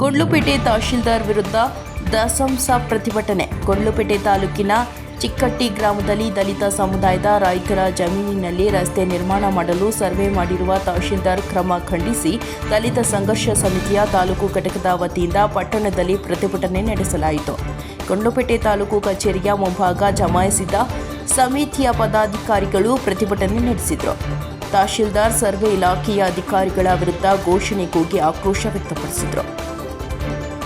ಗುಂಡ್ಲುಪೇಟೆ ತಹಶೀಲ್ದಾರ್ ವಿರುದ್ಧ ದಸಂಸ ಪ್ರತಿಭಟನೆ. ಗೊಂಡ್ಲುಪೇಟೆ ತಾಲೂಕಿನ ಚಿಕ್ಕಟ್ಟಿ ಗ್ರಾಮದಲ್ಲಿ ದಲಿತ ಸಮುದಾಯದ ರೈತರ ಜಮೀನಿನಲ್ಲಿ ರಸ್ತೆ ನಿರ್ಮಾಣ ಮಾಡಲು ಸರ್ವೆ ಮಾಡಿರುವ ತಹಶೀಲ್ದಾರ್ ಕ್ರಮ ಖಂಡಿಸಿ ದಲಿತ ಸಂಘರ್ಷ ಸಮಿತಿಯ ತಾಲೂಕು ಘಟಕದ ವತಿಯಿಂದ ಪಟ್ಟಣದಲ್ಲಿ ಪ್ರತಿಭಟನೆ ನಡೆಸಲಾಯಿತು. ಗೊಂಡ್ಲುಪೇಟೆ ತಾಲೂಕು ಕಚೇರಿಯ ಮುಂಭಾಗ ಜಮಾಯಿಸಿದ ಸಮಿತಿಯ ಪದಾಧಿಕಾರಿಗಳು ಪ್ರತಿಭಟನೆ ನಡೆಸಿದರು. ತಹಶೀಲ್ದಾರ್ ಸರ್ವೆ ಇಲಾಖೆಯ ಅಧಿಕಾರಿಗಳ ವಿರುದ್ಧ ಘೋಷಣೆ ಕೂಗಿ ಆಕ್ರೋಶ ವ್ಯಕ್ತಪಡಿಸಿದರು.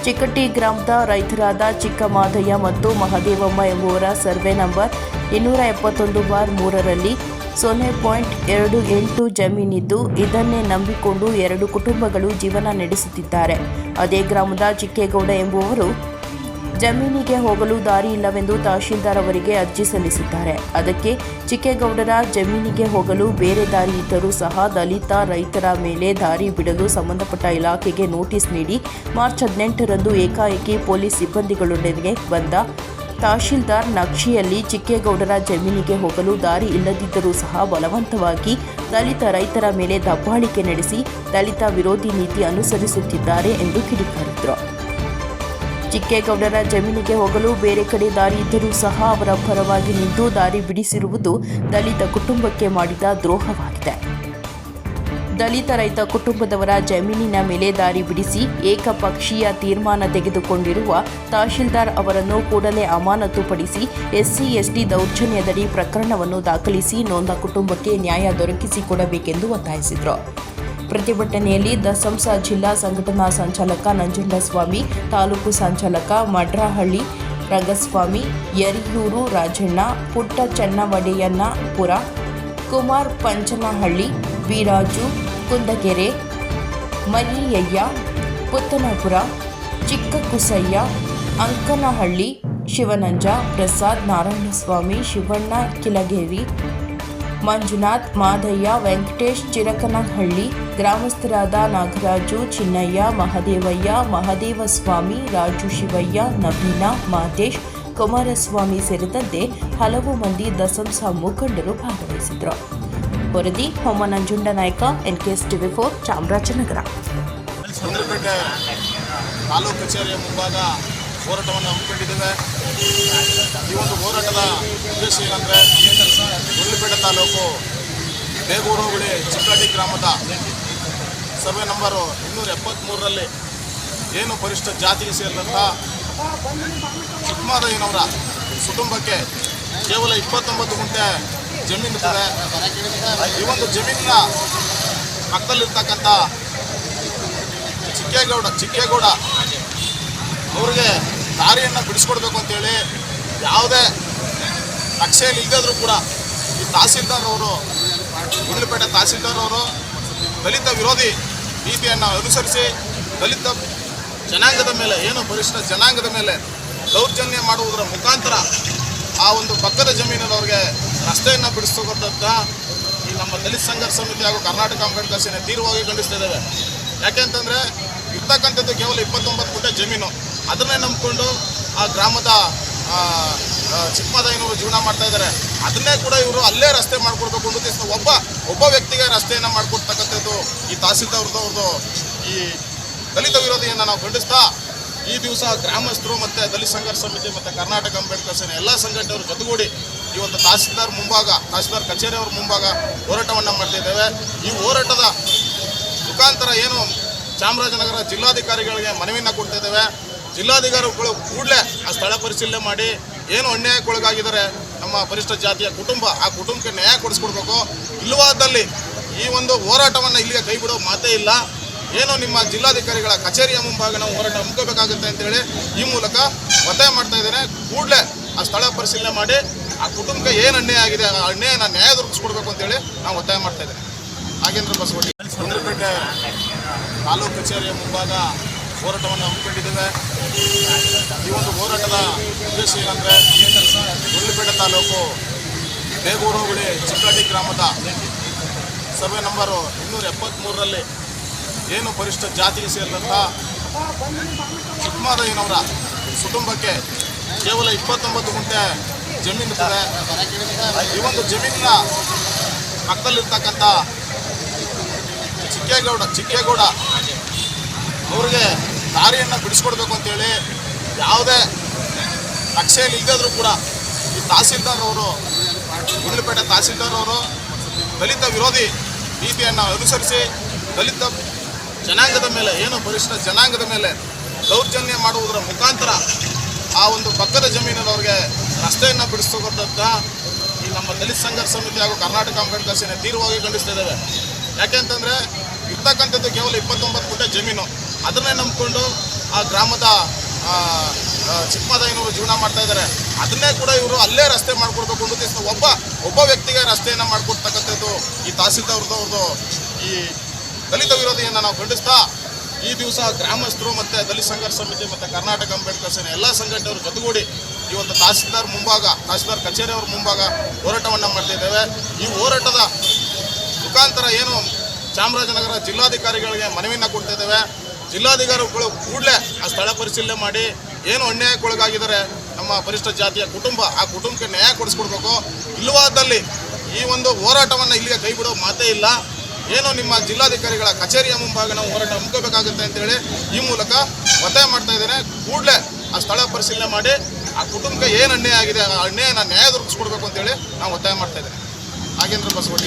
ಚಿಕ್ಕಟ್ಟಿ ಗ್ರಾಮದ ರೈತರಾದ ಚಿಕ್ಕಮಾದಯ್ಯ ಮತ್ತು ಮಹದೇವಮ್ಮ ಎಂಬುವರ ಸರ್ವೆ ನಂಬರ್ ಇನ್ನೂರ ಎಪ್ಪತ್ತೊಂದು ಬಾರ್ ಮೂರರಲ್ಲಿ ಸೊನ್ನೆ ಪಾಯಿಂಟ್ ಎರಡು ಎಂಟು ಜಮೀನಿದ್ದು ಇದನ್ನೇ ನಂಬಿಕೊಂಡು ಎರಡು ಕುಟುಂಬಗಳು ಜೀವನ ನಡೆಸುತ್ತಿದ್ದಾರೆ. ಅದೇ ಗ್ರಾಮದ ಚಿಕ್ಕೇಗೌಡ ಎಂಬುವರು ಜಮೀನಿಗೆ ಹೋಗಲು ದಾರಿ ಇಲ್ಲವೆಂದು ತಹಶೀಲ್ದಾರ್ ಅವರಿಗೆ ಅರ್ಜಿ ಸಲ್ಲಿಸಿದ್ದಾರೆ. ಅದಕ್ಕೆ ಚಿಕ್ಕೇಗೌಡರ ಜಮೀನಿಗೆ ಹೋಗಲು ಬೇರೆ ದಾರಿ ಇದ್ದರೂ ಸಹ ದಲಿತ ರೈತರ ಮೇಲೆ ದಾರಿ ಬಿಡಲು ಸಂಬಂಧಪಟ್ಟ ಇಲಾಖೆಗೆ ನೋಟಿಸ್ ನೀಡಿ ಮಾರ್ಚ್ ಹದಿನೆಂಟರಂದು ಏಕಾಏಕಿ ಪೊಲೀಸ್ ಸಿಬ್ಬಂದಿಗಳೊಂದಿಗೆ ಬಂದ ತಹಶೀಲ್ದಾರ್ ನಕ್ಷೆಯಲ್ಲಿ ಚಿಕ್ಕೇಗೌಡರ ಜಮೀನಿಗೆ ಹೋಗಲು ದಾರಿ ಇಲ್ಲದಿದ್ದರೂ ಸಹ ಬಲವಂತವಾಗಿ ದಲಿತ ರೈತರ ಮೇಲೆ ದಬ್ಬಾಳಿಕೆ ನಡೆಸಿ ದಲಿತ ವಿರೋಧಿ ನೀತಿ ಅನುಸರಿಸುತ್ತಿದ್ದಾರೆ ಎಂದು ಕಿಡಿಕಾರಿದರು. ಚಿಕ್ಕೇಗೌಡರ ಜಮೀನಿಗೆ ಹೋಗಲು ಬೇರೆ ಕಡೆ ದಾರಿ ಇದ್ದರೂ ಸಹ ಅವರ ಪರವಾಗಿ ನಿಂತು ದಾರಿ ಬಿಡಿಸಿರುವುದು ದಲಿತ ಕುಟುಂಬಕ್ಕೆ ಮಾಡಿದ ದ್ರೋಹವಾಗಿದೆ. ದಲಿತ ರೈತ ಕುಟುಂಬದವರ ಜಮೀನಿನ ಮೇಲೆ ದಾರಿ ಬಿಡಿಸಿ ಏಕಪಕ್ಷೀಯ ತೀರ್ಮಾನ ತೆಗೆದುಕೊಂಡಿರುವ ತಹಶೀಲ್ದಾರ್ ಅವರನ್ನು ಕೂಡಲೇ ಅಮಾನತುಪಡಿಸಿ ಎಸ್ಸಿ, ಎಸ್ಟಿ ದೌರ್ಜನ್ಯದಡಿ ಪ್ರಕರಣವನ್ನು ದಾಖಲಿಸಿ ನೊಂದ ಕುಟುಂಬಕ್ಕೆ ನ್ಯಾಯ ದೊರಕಿಸಿಕೊಡಬೇಕೆಂದು ಒತ್ತಾಯಿಸಿದರು. ಪ್ರತಿಭಟನೆಯಲ್ಲಿ ದಸಂಸ ಜಿಲ್ಲಾ ಸಂಘಟನಾ ಸಂಚಾಲಕ ನಂಜುಂಡಸ್ವಾಮಿ, ತಾಲೂಕು ಸಂಚಾಲಕ ಮಡ್ರಹಳ್ಳಿ ರಂಗಸ್ವಾಮಿ, ಯರಿಯೂರು ರಾಜಣ್ಣ, ಪುಟ್ಟ ಚನ್ನವಡೆಯನ್ನಪುರ ಕುಮಾರ್ ಪಂಚನಹಳ್ಳಿ, ವಿರಾಜು ಕುಂದಗೆರೆ, ಮಲ್ಲಿಯಯ್ಯ, ಪುತ್ತನಪುರ ಚಿಕ್ಕ ಕುಸಯ್ಯ ಅಂಕನಹಳ್ಳಿ, ಶಿವನಂಜ, ಪ್ರಸಾದ್ ನಾರಾಯಣಸ್ವಾಮಿ, ಶಿವಣ್ಣ, ಕಿಲಗೇರಿ ಮಂಜುನಾಥ್, ಮಾದಯ್ಯ, ವೆಂಕಟೇಶ್, ಚಿರಕನಹಳ್ಳಿ, ಗ್ರಾಮಸ್ಥರಾದ ನಾಗರಾಜು, ಚಿನ್ನಯ್ಯ, ಮಹದೇವಯ್ಯ, ಮಹದೇವಸ್ವಾಮಿ, ರಾಜು ಶಿವಯ್ಯ, ನವೀನ ಮಾದೇಶ್ ಕುಮಾರಸ್ವಾಮಿ ಸೇರಿದಂತೆ ಹಲವು ಮಂದಿ ದಸಂಸ ಮುಖಂಡರು ಭಾಗವಹಿಸಿದರು ವರದಿ ಹೊಮ್ಮ N K S TV four, Chamarajanagar. Taluk ಕಚೇರಿಯ ಮುಂಭಾಗ ಹೋರಾಟವನ್ನು ಹಮ್ಮಿಕೊಂಡಿದ್ದೇವೆ. ಈ ಒಂದು ಹೋರಾಟದ ಉದ್ದೇಶ ಏನಂದರೆ ಗುಂಡ್ಲುಪೇಟೆ ತಾಲೂಕು ಬೇಗೂರು ಹೋಬಳಿ ಚಿಕ್ಕಡಿ ಗ್ರಾಮದ ಸರ್ವೆ ನಂಬರು ಇನ್ನೂರ ಎಪ್ಪತ್ತ್ಮೂರರಲ್ಲಿ ಏನು ಪರಿಷ್ಠ ಜಾತಿಗೆ ಸೇರಿದಂಥ ಚಿಕ್ಕಮಾದಯ್ಯನವರ ಕುಟುಂಬಕ್ಕೆ ಕೇವಲ ಇಪ್ಪತ್ತೊಂಬತ್ತು ಗುಂಟೆ ಜಮೀನಿರ್ತದೆ ಈ ಒಂದು ಜಮೀನಿನ ಪಕ್ಕದಲ್ಲಿರ್ತಕ್ಕಂಥ ಚಿಕ್ಕೇಗೌಡ ಚಿಕ್ಕೇಗೌಡ ಅವ್ರಿಗೆ ದಾರಿಯನ್ನು ಬಿಡಿಸ್ಕೊಡ್ಬೇಕು ಅಂತೇಳಿ ಯಾವುದೇ ನಕ್ಷೆಯಲ್ಲಿ ಇಲ್ಲದಿದ್ರು ಕೂಡ ತಹಸೀಲ್ದಾರ್ ಅವರು ಗುಂಡ್ಲುಪೇಟೆ ತಹಸೀಲ್ದಾರ್ ಅವರು ದಲಿತ ವಿರೋಧಿ ನೀತಿಯನ್ನು ಅನುಸರಿಸಿ ದಲಿತ ಜನಾಂಗದ ಮೇಲೆ, ಏನು ಬಲಿಷ್ಠ ಜನಾಂಗದ ಮೇಲೆ ದೌರ್ಜನ್ಯ ಮಾಡುವುದರ ಮುಖಾಂತರ ಆ ಒಂದು ಪಕ್ಕದ ಜಮೀನಿನವ್ರಿಗೆ ರಸ್ತೆಯನ್ನು ಬಿಡಿಸ್ತಕ್ಕಂಥ ಈ ನಮ್ಮ ದಲಿತ ಸಂಘರ್ಷ ಸಮಿತಿ ಹಾಗೂ ಕರ್ನಾಟಕ ಅಂಬೇಡ್ಕರ್ ಸೇನೆ ತೀವ್ರವಾಗಿ ಖಂಡಿಸ್ತಾ ಇದ್ದೇವೆ ಯಾಕೆಂತಂದರೆ ಇರ್ತಕ್ಕಂಥದ್ದು ಕೇವಲ ಇಪ್ಪತ್ತೊಂಬತ್ತು ಗುಂಟೆ ಜಮೀನು. ಅದನ್ನೇ ನಂಬಿಕೊಂಡು ಆ ಗ್ರಾಮದ ಚಿಕ್ಕಮದಯ್ಯನವರು ಜೀವನ ಮಾಡ್ತಾ ಇದ್ದಾರೆ ಅದನ್ನೇ ಕೂಡ ಇವರು ಅಲ್ಲೇ ರಸ್ತೆ ಮಾಡಿಕೊಡ್ಬೇಕು ಅನ್ನೋ ಉದ್ದೇಶ ಒಬ್ಬ ಒಬ್ಬ ವ್ಯಕ್ತಿಗೆ ರಸ್ತೆಯನ್ನು ಮಾಡಿಕೊಡ್ತಕ್ಕಂಥದ್ದು ಈ ತಹಸೀಲ್ದಾರ್ದು ಅವ್ರದ್ದು ಈ ದಲಿತ ವಿರೋಧಿಯನ್ನು ನಾವು ಖಂಡಿಸ್ತಾ ಈ ದಿವಸ ಗ್ರಾಮಸ್ಥರು ಮತ್ತು ದಲಿತ ಸಂಘರ್ಷ ಸಮಿತಿ ಮತ್ತು ಕರ್ನಾಟಕ ಅಂಬೇಡ್ಕರ್ ಸೇನೆ ಎಲ್ಲ ಸಂಘಟನೆಯವರು ಜೊತೆಗೂಡಿ ಒಂದು ತಹಸೀಲ್ದಾರ್ ಮುಂಭಾಗ, ತಹಸೀಲ್ದಾರ್ ಕಚೇರಿಯವ್ರ ಮುಂಭಾಗ ಹೋರಾಟವನ್ನು ಮಾಡ್ತಿದ್ದೇವೆ ಈ ಹೋರಾಟದ ಮುಖಾಂತರ ಏನು ಚಾಮರಾಜನಗರ ಜಿಲ್ಲಾಧಿಕಾರಿಗಳಿಗೆ ಮನವಿಯನ್ನು ಕೊಡ್ತಿದ್ದೇವೆ ಜಿಲ್ಲಾಧಿಕಾರಿಗಳು ಕೂಡಲೇ ಆ ಸ್ಥಳ ಪರಿಶೀಲನೆ ಮಾಡಿ ಏನು ಅನ್ಯಾಯಕ್ಕೊಳಗಾಗಿದ್ದಾರೆ ನಮ್ಮ ಪರಿಷ್ಠ ಜಾತಿಯ ಕುಟುಂಬ, ಆ ಕುಟುಂಬಕ್ಕೆ ನ್ಯಾಯ ಕೊಡಿಸ್ಕೊಡ್ಬೇಕು. ಇಲ್ಲವಾದಲ್ಲಿ ಈ ಒಂದು ಹೋರಾಟವನ್ನು ಇಲ್ಲಿಗೆ ಕೈ ಬಿಡೋ ಮಾತೇ ಇಲ್ಲ. ಏನು ನಿಮ್ಮ ಜಿಲ್ಲಾಧಿಕಾರಿಗಳ ಕಚೇರಿಯ ಮುಂಭಾಗ ನಾವು ಹೋರಾಟ ಹಮ್ಮಿಕೋಬೇಕಾಗುತ್ತೆ ಅಂತೇಳಿ ಈ ಮೂಲಕ ಒತ್ತಾಯ ಮಾಡ್ತಾ ಇದ್ದೇನೆ. ಕೂಡಲೇ ಆ ಸ್ಥಳ ಪರಿಶೀಲನೆ ಮಾಡಿ, ಆ ಕುಟುಂಬಕ್ಕೆ ಏನು ಅನ್ಯಾಯ ಆಗಿದೆ, ಆ ಅನ್ಯಾಯನ ನ್ಯಾಯ ದೊರಕಿಸ್ಕೊಡ್ಬೇಕು ಅಂತೇಳಿ ನಾವು ಒತ್ತಾಯ ಮಾಡ್ತಾ ಇದ್ದೇನೆ. ನಾಗೇಂದ್ರ ಬಸವಣ್ಣ. ಚಂದ್ರಪೇಟೆ ತಾಲೂಕು ಕಚೇರಿಯ ಮುಂಭಾಗ ಹೋರಾಟವನ್ನು ಹಮ್ಮಿಕೊಂಡಿದ್ದೇವೆ. ಈ ಒಂದು ಹೋರಾಟದ ಉದ್ದೇಶ ಏನಂದರೆ ಗುಂಡ್ಲುಪೇಟೆ ತಾಲೂಕು ಬೇಗೂರು ಹೋಬಳಿ ಚಿಕ್ಕಳ್ಳಿ ಗ್ರಾಮದ ಸರ್ವೆ ನಂಬರು ಇನ್ನೂರ ಎಪ್ಪತ್ತ್ಮೂರರಲ್ಲಿ ಏನು ಪರಿಷ್ಠ ಜಾತಿಗೆ ಸೇರಿದಂಥ ಸುಕುಮಾರಯ್ಯನವರ ಕುಟುಂಬಕ್ಕೆ ಕೇವಲ ಇಪ್ಪತ್ತೊಂಬತ್ತು ಗುಂಟೆ ಜಮೀನು ಇದೆ ಈ ಒಂದು ಜಮೀನಿನ ಪಕ್ಕದಲ್ಲಿರ್ತಕ್ಕಂಥ ಚಿಕ್ಕೇಗೌಡ ಚಿಕ್ಕೇಗೌಡ ಅವ್ರಿಗೆ ದಾರಿ ದಾರಿಯನ್ನು ಬಿಡಿಸ್ಕೊಡ್ಬೇಕು ಅಂತೇಳಿ ಯಾವುದೇ ನಕ್ಷೆಯಲ್ಲಿ ಇಲ್ಲದಾದ್ರೂ ಕೂಡ ಈ ತಹಸೀಲ್ದಾರ್ ಅವರು ಗುಂಡ್ಲುಪೇಟೆ ತಹಸೀಲ್ದಾರ್ ಅವರು ದಲಿತ ವಿರೋಧಿ ನೀತಿಯನ್ನು ಅನುಸರಿಸಿ ದಲಿತ ಜನಾಂಗದ ಮೇಲೆ, ಏನು ಬಲಿಷ್ಠ ಜನಾಂಗದ ಮೇಲೆ ದೌರ್ಜನ್ಯ ಮಾಡುವುದರ ಮುಖಾಂತರ ಆ ಒಂದು ಪಕ್ಕದ ಜಮೀನಿನವ್ರಿಗೆ ರಸ್ತೆಯನ್ನು ಬಿಡಿಸ್ತಕ್ಕಂಥ ಈ ನಮ್ಮ ದಲಿತ ಸಂಘರ್ಷ ಸಮಿತಿ ಹಾಗೂ ಕರ್ನಾಟಕ ಅಂಬೇಡ್ಕರ್ ಸೇನೆ ತೀವ್ರವಾಗಿ ಖಂಡಿಸ್ತಾ ಇದ್ದೇವೆ ಯಾಕೆಂತಂದರೆ ಇರ್ತಕ್ಕಂಥದ್ದು ಕೇವಲ ಇಪ್ಪತ್ತೊಂಬತ್ತು ಗುಂಟೆ ಜಮೀನು. ಅದನ್ನೇ ನಂಬಿಕೊಂಡು ಆ ಗ್ರಾಮದ ಆ, ಜೀವನ ಮಾಡ್ತಾ ಇದ್ದಾರೆ. ಅದನ್ನೇ ಕೂಡ ಇವರು ಅಲ್ಲೇ ರಸ್ತೆ ಮಾಡ್ಕೊಡ್ಬೇಕು ಅನ್ನೋ ಉದ್ದೇಶ ಒಬ್ಬ ಒಬ್ಬ ವ್ಯಕ್ತಿಗೆ ರಸ್ತೆಯನ್ನು ಮಾಡಿಕೊಡ್ತಕ್ಕಂಥದ್ದು ಈ ತಹಸೀಲ್ದಾರ್ದು ಅವ್ರದ್ದು ಈ ದಲಿತ ವಿರೋಧಿಯನ್ನು ನಾವು ಖಂಡಿಸ್ತಾ ಈ ದಿವಸ ಗ್ರಾಮಸ್ಥರು ಮತ್ತು ದಲಿತ ಸಂಘರ್ಷ ಸಮಿತಿ ಮತ್ತು ಕರ್ನಾಟಕ ಅಂಬೇಡ್ಕರ್ ಸೇನೆ ಎಲ್ಲ ಸಂಘಟನೆಯವರು ಜೊತೆಗೂಡಿ ಇವತ್ತು ತಹಸೀಲ್ದಾರ್ ಮುಂಭಾಗ ತಹಸೀಲ್ದಾರ್ ಕಚೇರಿಯವ್ರ ಮುಂಭಾಗ ಹೋರಾಟವನ್ನು ಮಾಡ್ತಿದ್ದೇವೆ. ಈ ಹೋರಾಟದ ಮುಖಾಂತರ ಏನು ಚಾಮರಾಜನಗರ ಜಿಲ್ಲಾಧಿಕಾರಿಗಳಿಗೆ ಮನವಿಯನ್ನು ಕೊಡ್ತಿದ್ದೇವೆ ಜಿಲ್ಲಾಧಿಕಾರಿಗಳು ಕೂಡಲೇ ಆ ಸ್ಥಳ ಪರಿಶೀಲನೆ ಮಾಡಿ ಏನು ಅನ್ಯಾಯಕ್ಕೊಳಗಾಗಿದ್ದಾರೆ ನಮ್ಮ ಪರಿಷ್ಠ ಜಾತಿಯ ಕುಟುಂಬ, ಆ ಕುಟುಂಬಕ್ಕೆ ನ್ಯಾಯ ಕೊಡಿಸ್ಕೊಡ್ಬೇಕು. ಇಲ್ಲವಾದಲ್ಲಿ ಈ ಒಂದು ಹೋರಾಟವನ್ನು ಇಲ್ಲಿಗೆ ಕೈ ಬಿಡೋ ಮಾತೇ ಇಲ್ಲ. ಏನು ನಿಮ್ಮ ಜಿಲ್ಲಾಧಿಕಾರಿಗಳ ಕಚೇರಿಯ ಮುಂಭಾಗ ನಾವು ಹೋರಾಟ ಮುಗಬೇಕಾಗುತ್ತೆ ಅಂತೇಳಿ ಈ ಮೂಲಕ ಒತ್ತಾಯ ಮಾಡ್ತಾ ಇದ್ದೇನೆ. ಕೂಡಲೇ ಆ ಸ್ಥಳ ಪರಿಶೀಲನೆ ಮಾಡಿ ಆ ಕುಟುಂಬಕ್ಕೆ ಏನು ಅನ್ಯಾಯ ಆಗಿದೆ, ಆ ಅನ್ಯಾಯನ ನ್ಯಾಯ ದೊರಕಿಸ್ಕೊಡ್ಬೇಕು ಅಂತೇಳಿ ನಾವು ಒತ್ತಾಯ ಮಾಡ್ತಾ ಇದ್ದೇನೆ ನಾಗೇಂದ್ರ ಬಸವಳ್ಳಿ